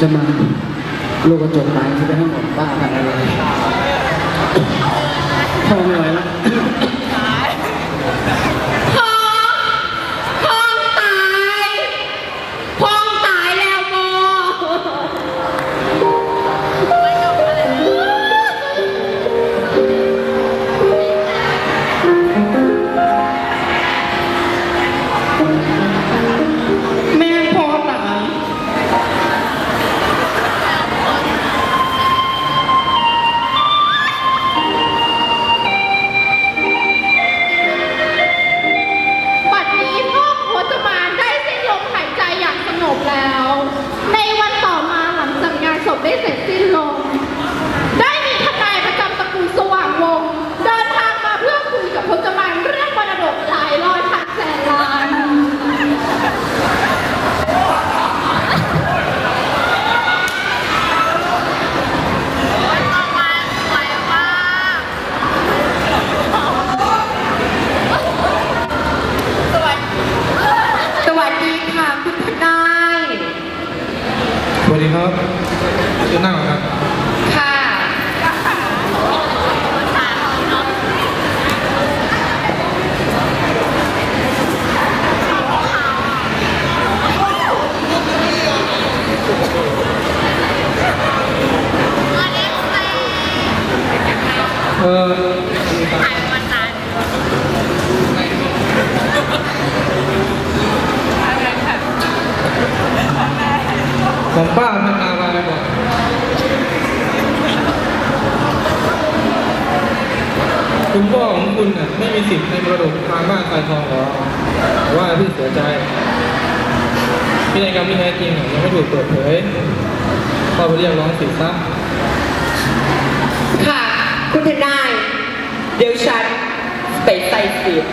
จะมาลูกกระจกไปที่ไปให้องหมดบ้าอะไรทำไมไม่ไหแล้ว ของป้าพันนาวาบอกคุณพ่อของคุณเน่ะไม่มีสิทธิ์ในมรดกทางบ้านสายทองหรอว่าพี่เสียใจพินัยกรรมที่แท้จริงยังไม่ถูกเปิดเผยพ่อไปเรียกร้องสิทธิ์ซะค่ะ คุณทนาย เดี๋ยวฉันไปใส่สิทธิ์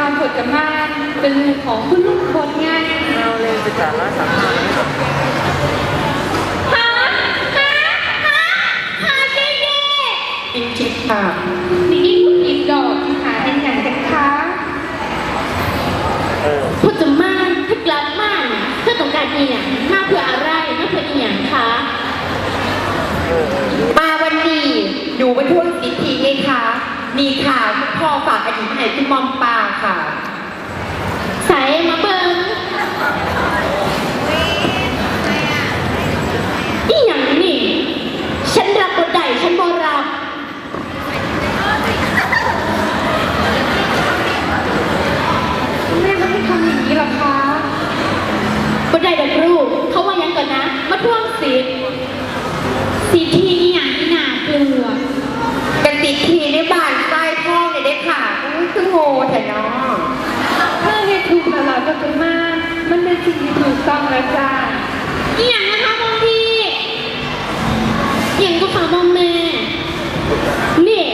ความผลกมานเป็นเรื่องของคุณลุงคนไงเราเรียนศึกษาละสามห้าฮะฮะฮะฮะเจ๊เจ๊จริงๆค่ะนี่คุณอีกดอกหาเป็นอย่างกันคะพูดจะมากถ้ากลับมากเพื่อต้องการอีหยังมาเพื่ออะไรมาเพื่ออีหยังคะ มาวันนี้ดูไปทั่วสิทธิไงคะ มีข่าวคุณพ่อฝากอดีตให้คุณมอมปาค่ะ ใส่มาเบิ่งอีหยังนี่ ฉันรับบทใดฉันบ่รับ แม่ไม่ให้ทำอย่างนี้หรอคะ บทใดดอกลูกเขาว่าหยังก่อนนะ มาทวงสิทธิ์สิทธิอีหยังที่น่ากลัว กันติดทีในบ้านใต้ท้องเนี่ยได้ค่ะอุ้ยคือโง่แท้เนาะ ถ้าให้ถูกตลาดประตูม่านมันเป็นสิ่งที่ถูกต้องแล้วจ้า อีหยังนะคะมองพี่อีหยังก็ฝากมองแม่ นี่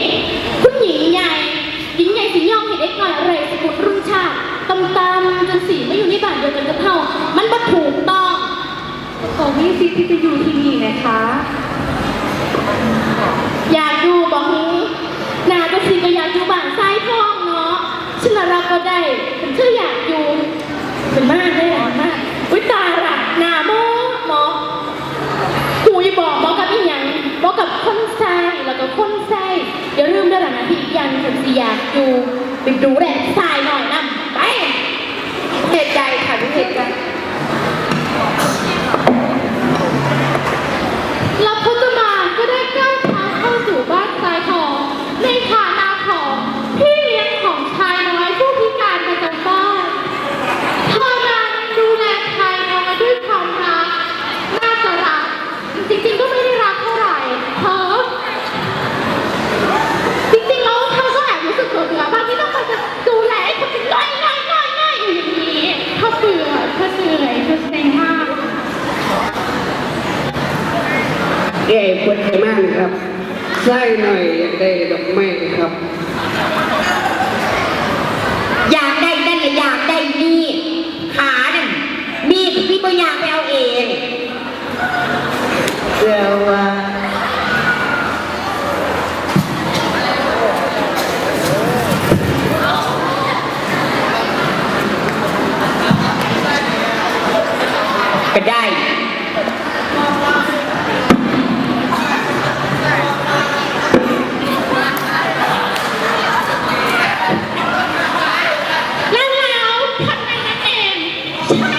คุณหญิงใหญ่ หญิงใหญ่สิยอมเห็นเด็กน้อยอะไรสกุลรุ่นชาติตำตำจนสีไม่อยู่ในบ้าน เดียวกันกับเฮามันบ่ถูกต้องของนี่สิทธิ์ที่จะอยู่ที่นี่นะคะ อยากอยู่บอกฮึนาก็สิก็อยากอยู่บ้านซ้ายทองเนาะฉันน่ะรับก็ได้ฉันเชื่ออยากอยู่เป็นมากได้หรอมากอุ้ยตายละหนาโมหมอคุยบอกหมอกับอีหยังบอกกับคนไส้แล้วก็คนไส้อย่าลืมด้วยล่ะนะที่อีกอย่างฉันสิอยากอยู่ไปดูแลทรายหน่อยนะไปเหตุใจ ค่ะทุกเหตุใไส้หน่อยอยากได้ดอกไม้ครับ อยากได้นั่นและอยากได้นี่ขานั่นมีดพี่ก็อยากไปเอาเอง เดี๋ยวว่า ก็ได้ แล้วแล้วทำไมนั่นเองใช่ไหม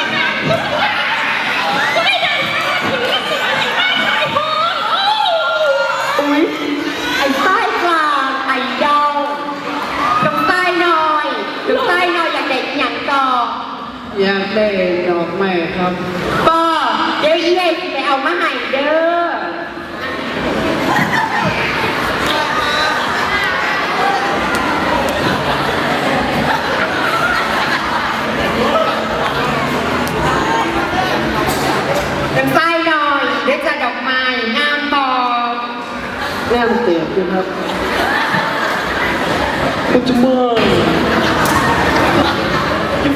ก็ได้ดันถึงที่สุดในบ้านชายทองโอ้ อุ๊ย ไอ้ใต้กลางไอ้ดองตรงใต้หน่อยตรงใต้หน่อยอยากได้อย่างต่อ อยากได้ดอกไม้ครับก็เดี๋ยวเย่ไปเอามาให้เด้อทางใต้หน่อยเดี๋ยวจะดอกไม้งามบอกแก้มเตียบนะครับพุทธมา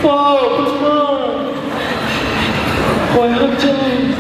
ฟอพุทธมาน คอย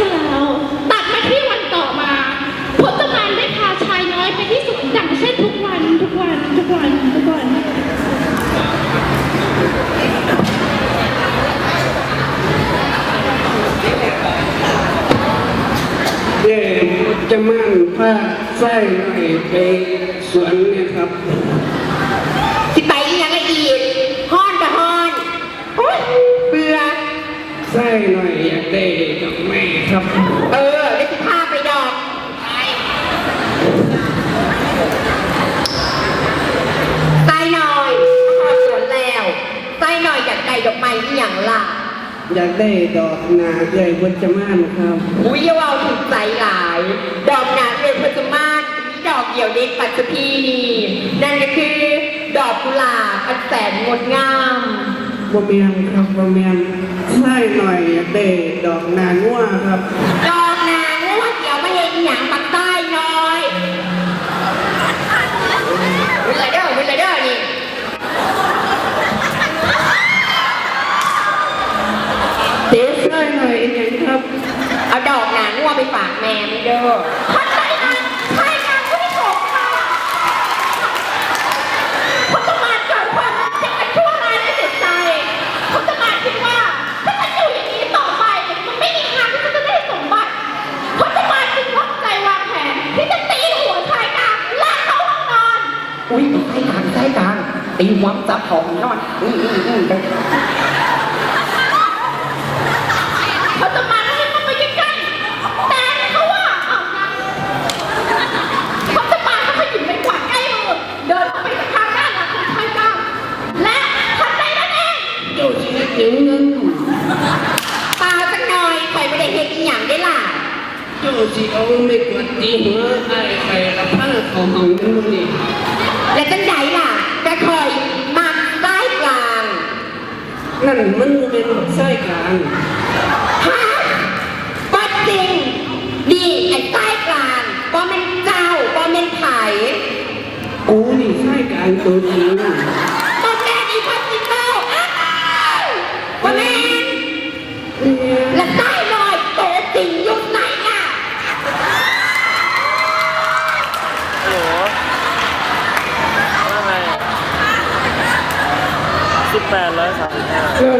วุ่นวายที่สุดแล้ว ตัดมาที่วันต่อมาพจมานได้พาชายน้อยไปที่สวนดังเช่นทุกวันทุกวันทุกวันทุกวัน เดี๋ยวจะมั่นผ้าไส้หน่อยไปสวนเนี่ยครับ ครับเออได้สิพาไปดอกไปไส้หน่อยพอสวนแล้วไส้หน่อยอยากได้ดอกไม้อีหยังล่ะอยากได้ดอกนาเดือยบนจะม่านครับอุ้ยอย่าว่าถูกใจหลาย ดอกหนาเรือนพจมานมีดอกเดี่ยวเด็กปัจจุพีนี่นั่นก็คือ ดอกกุหลาบอันแสนงดงาม บ่เมียนครับบ่เมียน ไส้หน่อยอยากได้ดอกนางัวครับดอกนางว่าเดี๋ยวมาเห็นหยังปักใต้น้อยวิลเดอร์วิลเดอร์นี่เจ๊ไส้หน่อยอีกอย่างครับ เอาดอกนางว่าไปฝากแม่ไม่เด้อ เจ้าสิเอาไม่กวาดตีหัวไอ้ไข่ละผ้าของห้องนึงนี่และจังใดล่ะกระเคยมักใต้กลางนั่นมันเป็นไส้กลางฮะปัดจริงดีไอ้ใต้กลางก็เป็นเจ้าก็เป็นไผ่กูนี่ไส้กลางตัวจริง สิบแปดร้อยสามสิบห้าคือ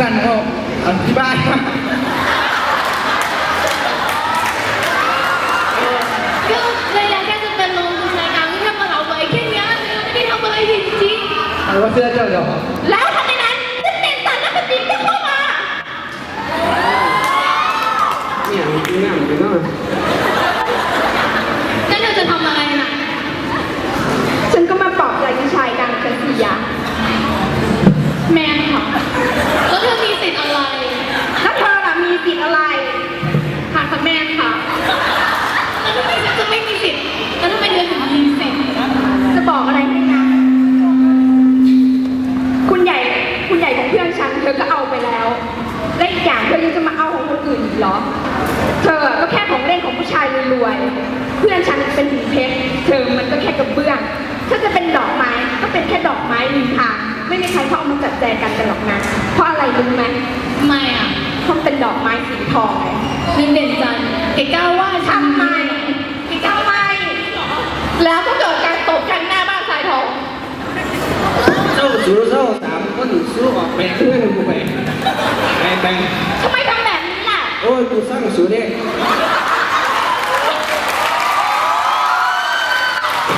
สั่นเขาอธิบายก็เลยอยากแค่จะเป็นลมคุณชายกางที่ทำมาเราไว้แค่นี้ไม่ได้ทำอะไรผิดจริงไปว่าเสื้อเจ้าเดี๋ยว แล้วทันใดนั้นซึ่งเป็นสันนักดนตรีก็เข้ามา เนี่ยมันงามอยู่เนาะ นั่นเราจะทำอะไรน่ะ ฉันก็มาปลอบใจผู้ชายกลางฉันสิยะ แมนค่ะแล้วเธอมีสิทธิ์อะไร แล้วเธอล่ะมีสิทธิ์อะไร ค่ะค่ะแมนค่ะแล้วทำไมฉันจะไม่มีสิทธิ์ อยังจะมาเอาของคนอื่นอีกเหรอ เธอก็แค่ของเล่นของผู้ชายรวยๆ เพื่อนฉันเป็นถึงเพชร เธอมันก็แค่กระเบื้อง ถ้าจะเป็นดอกไม้ก็เป็นแค่ดอกไม้ริมทาง ไม่มีใครเขาเอามาจัดแจงกันกันหรอกนะ เพราะอะไรรู้ไหม ไม่อะ เพราะมันเป็นดอกไม้สีทองไง นึกเด่นจันทร์แกกล้าว่าฉัน ทำไมอีกทำไม แล้วก็เกิดการตบกันหน้าบ้านสายทอง เจ้าสูเจ้าสามคนสู้ออกแบ่งเงินกูไป แบ่งแบ่งทำไมทำแบบนี้ล่ะ โอ้ยกูสร้างสูเด้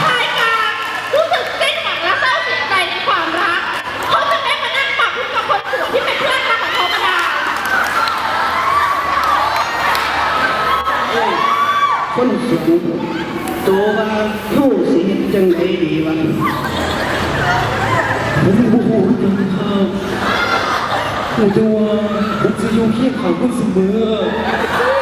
ชายกลางรู้สึกสิ้นหวังและเศร้าเสียใจในความรัก เขาจะไม่มานั่งปรับทุกข์กับคนสวยที่เป็นเพื่อนรักของเขาก็ได้คนสูงตัวว่าเข้าสิเฮ็ดจังไดดีวะผมโมโหกันครับผมจะว่า ผมจะอยู่เคียงข้างคุณเสมอ